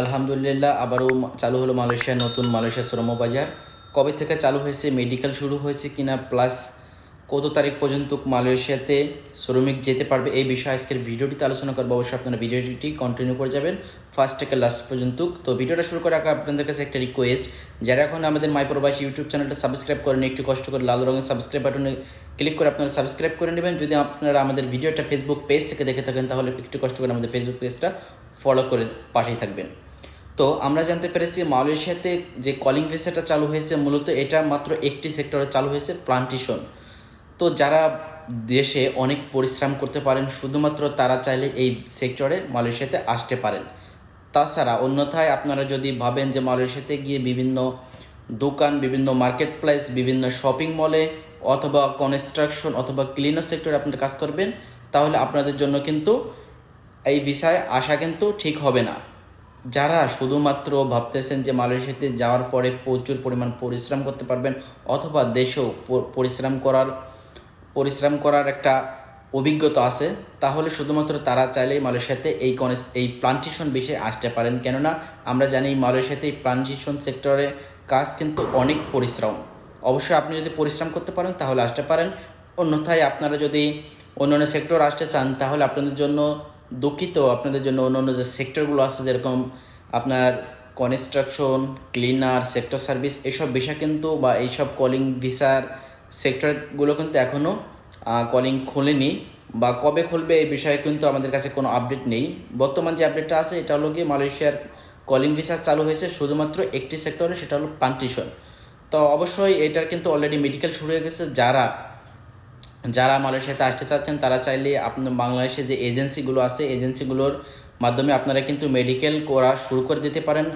আলহামদুলিল্লাহ, আবারও চালু হলো মালয়েশিয়ার নতুন মালয়েশিয়া শ্রম বাজার কবে থেকে চালু হয়েছে, মেডিকেল শুরু হয়েছে কিনা, প্লাস কত তারিখ পর্যন্ত মালয়েশিয়াতে শ্রমিক যেতে পারবে, এই বিষয়ে আজকের ভিডিওটিতে আলোচনা করব। অবশ্যই আপনারা ভিডিওটি কন্টিনিউ করে যাবেন ফার্স্ট থেকে লাস্ট পর্যন্ত। তো ভিডিওটা শুরু করার আগে আপনাদের কাছে একটা রিকোয়েস্ট যারা এখন আমাদের মাই প্রবাসী ইউটিউব চ্যানেলটা সাবস্ক্রাইব করেন একটু কষ্ট করে লাল রঙের সাবস্ক্রাইব বাটনে ক্লিক করে আপনারা সাবস্ক্রাইব করে নেবেন। যদি আপনারা আমাদের ভিডিওটা ফেসবুক পেজ থেকে দেখে থাকেন, তাহলে একটু কষ্ট করে আমাদের ফেসবুক পেজটা ফলো করে পাঠিয়ে থাকবেন। তো আমরা জানতে পেরেছি মালয়েশিয়াতে যে কলিং ভিসাটা চালু হয়েছে, মূলত এটা মাত্র একটি সেক্টরে চালু হয়েছে প্লান্টেশন তো যারা দেশে অনেক পরিশ্রম করতে পারেন, শুধুমাত্র তারা চাইলে এই সেক্টরে মালয়েশিয়াতে আসতে পারেন। তাছাড়া অন্যথায় আপনারা যদি ভাবেন যে মালয়েশিয়াতে গিয়ে বিভিন্ন দোকান, বিভিন্ন মার্কেট প্লেস বিভিন্ন শপিং মলে অথবা কনস্ট্রাকশন অথবা ক্লিনার সেক্টরে আপনারা কাজ করবেন, তাহলে আপনাদের জন্য কিন্তু এই বিষয়ে আসা কিন্তু ঠিক হবে না। যারা শুধুমাত্র ভাবতেছেন যে মালয়েশিয়াতে যাওয়ার পরে প্রচুর পরিমাণ পরিশ্রম করতে পারবেন অথবা দেশেও পরিশ্রম করার পরিশ্রম করার একটা অভিজ্ঞতা আছে, তাহলে শুধুমাত্র তারা চাইলেই মালয়েশিয়াতে এই কনেস এই প্লান্টেশন বিষয়ে আসতে পারেন। কেননা আমরা জানি মালয়েশিয়াতে এই প্লান্টেশন সেক্টরে কাজ কিন্তু অনেক পরিশ্রম। অবশ্যই আপনি যদি পরিশ্রম করতে পারেন, তাহলে আসতে পারেন। অন্যথায় আপনারা যদি অন্য অন্য সেক্টর আসতে চান, তাহলে আপনাদের জন্য দুঃখিত আপনাদের জন্য অন্য অন্য যে সেক্টরগুলো আছে, যেরকম আপনার কনস্ট্রাকশন ক্লিনার সেক্টর সার্ভিস এইসব বিষয় কিন্তু বা এইসব কলিং ভিসার সেক্টরগুলো কিন্তু এখনও কলিং খোলেনি বা কবে খুলবে এই বিষয়ে কিন্তু আমাদের কাছে কোনো আপডেট নেই। বর্তমান যে আপডেটটা আছে, এটা হলো গিয়ে মালয়েশিয়ার কলিং ভিসা চালু হয়েছে শুধুমাত্র একটি সেক্টরে সেটা হলো প্লান্টেশন তো অবশ্যই এটার কিন্তু অলরেডি মেডিকেল শুরু হয়ে গেছে, যারা যারা মালয়েশিয়াতে আসতে চাচ্ছেন, তারা চাইলে আপনার বাংলাদেশে যে এজেন্সিগুলো আছে, এজেন্সিগুলোর মাধ্যমে আপনারা কিন্তু মেডিকেল করা শুরু করে দিতে পারেন।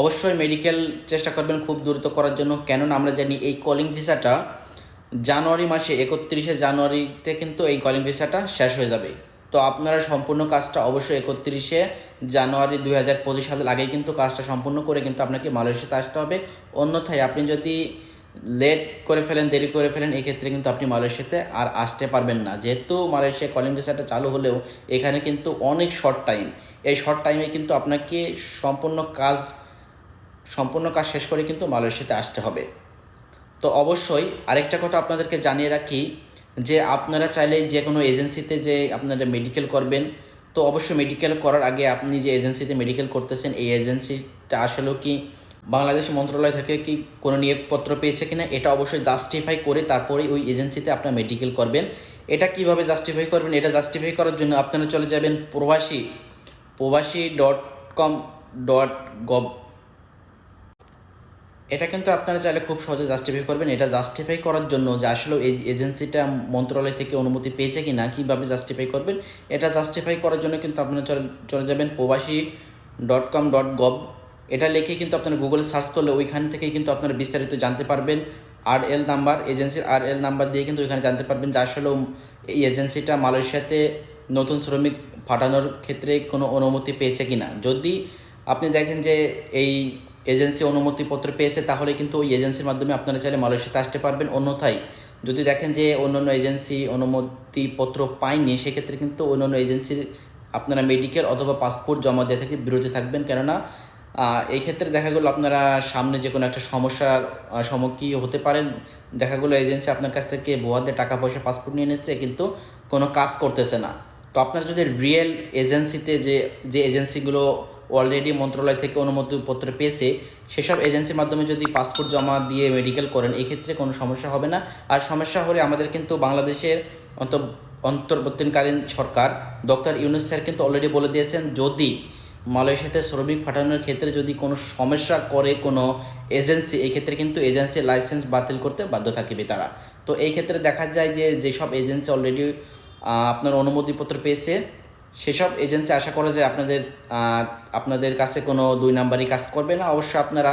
অবশ্যই মেডিকেল চেষ্টা করবেন খুব দ্রুত করার জন্য, কেননা আমরা জানি এই কলিং ভিসাটা জানুয়ারি মাসে, একত্রিশে জানুয়ারিতে কিন্তু এই কলিং ভিসাটা শেষ হয়ে যাবে। তো আপনারা সম্পূর্ণ কাজটা অবশ্যই একত্রিশে জানুয়ারি দুই হাজার পঁচিশ সালের আগেই কিন্তু কাজটা সম্পূর্ণ করে কিন্তু আপনাকে মালয়েশিয়াতে আসতে হবে। অন্যথায় আপনি যদি লেট করে ফেলেন, দেরি করে ফেলেন এক্ষেত্রে কিন্তু আপনি মালয়েশিয়াতে আর আসতে পারবেন না। যেহেতু মালয়েশিয়া কলিং ভিসাটা চালু হলেও এখানে কিন্তু অনেক শর্ট টাইম এই শর্ট টাইমে কিন্তু আপনাকে সম্পূর্ণ কাজ সম্পূর্ণ কাজ শেষ করে কিন্তু মালয়েশিয়াতে আসতে হবে। তো অবশ্যই আরেকটা কথা আপনাদেরকে জানিয়ে রাখি যে আপনারা চাইলে যে কোনো এজেন্সিতে যে আপনারা মেডিকেল করবেন, তো অবশ্যই মেডিকেল করার আগে আপনি যে এজেন্সিতে মেডিকেল করতেছেন, এই এজেন্সিটা আসলেও কি বাংলাদেশ মন্ত্রণালয় থেকে কি কোনো নিয়োগপত্র পেয়েছে কিনা এটা অবশ্যই জাস্টিফাই করে তারপরে ওই এজেন্সিতে আপনার মেডিকেল করবেন। এটা কীভাবে জাস্টিফাই করবেন? এটা জাস্টিফাই করার জন্য আপনারা চলে যাবেন প্রবাসী প্রবাসী ডট কম ডট গভ এটা কিন্তু আপনারা চাইলে খুব সহজে জাস্টিফাই করবেন। এটা জাস্টিফাই করার জন্য যে আসলে এই এজেন্সিটা মন্ত্রণালয় থেকে অনুমতি পেয়েছে কি না কীভাবে জাস্টিফাই করবেন? এটা জাস্টিফাই করার জন্য কিন্তু আপনারা চলে চলে যাবেন প্রবাসী ডট কম ডট গভ এটা লিখে কিন্তু আপনারা গুগলে সার্চ করলে ওইখান থেকেই কিন্তু আপনারা বিস্তারিত জানতে পারবেন। আর এল নাম্বার এজেন্সির আর এল নাম্বার দিয়ে কিন্তু ওইখানে জানতে পারবেন যে আসলে এই এজেন্সিটা মালয়েশিয়াতে নতুন শ্রমিক পাঠানোর ক্ষেত্রে কোনো অনুমতি পেয়েছে কিনা। যদি আপনি দেখেন যে এই এজেন্সি অনুমতিপত্র পেয়েছে, তাহলে কিন্তু ওই এজেন্সির মাধ্যমে আপনারা চাইলে মালয়েশিয়াতে আসতে পারবেন। অন্যথায় যদি দেখেন যে অন্যান্য এজেন্সি অনুমতিপত্র পায়নি, সেক্ষেত্রে কিন্তু অন্যান্য এজেন্সির আপনারা মেডিকেল অথবা পাসপোর্ট জমা দিয়ে থেকে বিরতি থাকবেন। কেননা এই ক্ষেত্রে দেখা গেলো আপনারা সামনে যে কোনো একটা সমস্যার সম্মুখীন হতে পারেন। দেখা গেলো এজেন্সি আপনার কাছ থেকে ভুয়াতে টাকা পয়সা পাসপোর্ট নিয়ে নিচ্ছে, কিন্তু কোনো কাজ করতেছে না। তো আপনার যদি রিয়েল এজেন্সিতে যে যে এজেন্সিগুলো অলরেডি মন্ত্রণালয় থেকে অনুমতিপত্র পেয়েছে, সেসব এজেন্সির মাধ্যমে যদি পাসপোর্ট জমা দিয়ে মেডিকেল করেন এক্ষেত্রে কোনো সমস্যা হবে না। আর সমস্যা হলে আমাদের কিন্তু বাংলাদেশের অন্ত অন্তর্বর্তীকালীন সরকার ডক্টর ইউনুস স্যার কিন্তু অলরেডি বলে দিয়েছেন, যদি মালয়েশিয়াতে শ্রমিক পাঠানোর ক্ষেত্রে যদি কোনো সমস্যা করে কোনো এজেন্সি, এই ক্ষেত্রে কিন্তু এজেন্সির লাইসেন্স বাতিল করতে বাধ্য থাকবে তারা। তো এই ক্ষেত্রে দেখা যায় যে যেসব এজেন্সি অলরেডি আপনার অনুমতিপত্র পেয়েছে, সেসব এজেন্সি আশা করে যে আপনাদের আপনাদের কাছে কোনো দুই নাম্বারই কাজ করবে না। অবশ্যই আপনারা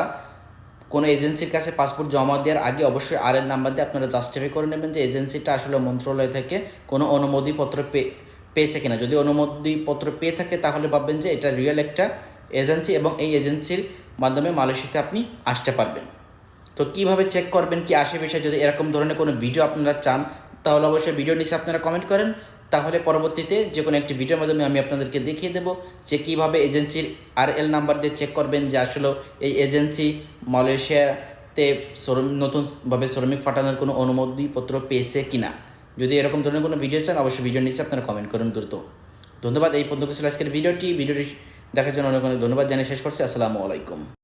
কোনো এজেন্সির কাছে পাসপোর্ট জমা দেওয়ার আগে অবশ্যই আর এর নাম্বার দিয়ে আপনারা জাস্টিফাই করে নেবেন যে এজেন্সিটা আসলে মন্ত্রণালয় থেকে কোনো অনুমতিপত্র পে পেয়েছে কিনা। যদি অনুমতিপত্র পেয়ে থাকে, তাহলে ভাববেন যে এটা রিয়েল একটা এজেন্সি এবং এই এজেন্সির মাধ্যমে মালয়েশিয়াতে আপনি আসতে পারবেন। তো কীভাবে চেক করবেন, কি আশেপাশে যদি এরকম ধরনের কোনো ভিডিও আপনারা চান, তাহলে অবশ্যই ভিডিও নিচে আপনারা কমেন্ট করেন। তাহলে পরবর্তীতে যে কোনো একটি ভিডিওর মাধ্যমে আমি আপনাদেরকে দেখিয়ে দেবো যে কীভাবে এজেন্সির আর এল নাম্বার দিয়ে চেক করবেন যে আসলে এই এজেন্সি মালয়েশিয়াতে শ্রম নতুনভাবে শ্রমিক পাঠানোর কোনো অনুমতিপত্র পেয়েছে কিনা। যদি এরকম ধরনের কোনো ভিডিও চান, অবশ্যই ভিডিও নিচে আপনারা কমেন্ট করুন দ্রুত। ধন্যবাদ, এই পর্যন্ত ছিল আজকের ভিডিওটি ভিডিওটি দেখার জন্য অনেক অনেক ধন্যবাদ। জানিয়ে শেষ করছি। আসসালামু আলাইকুম।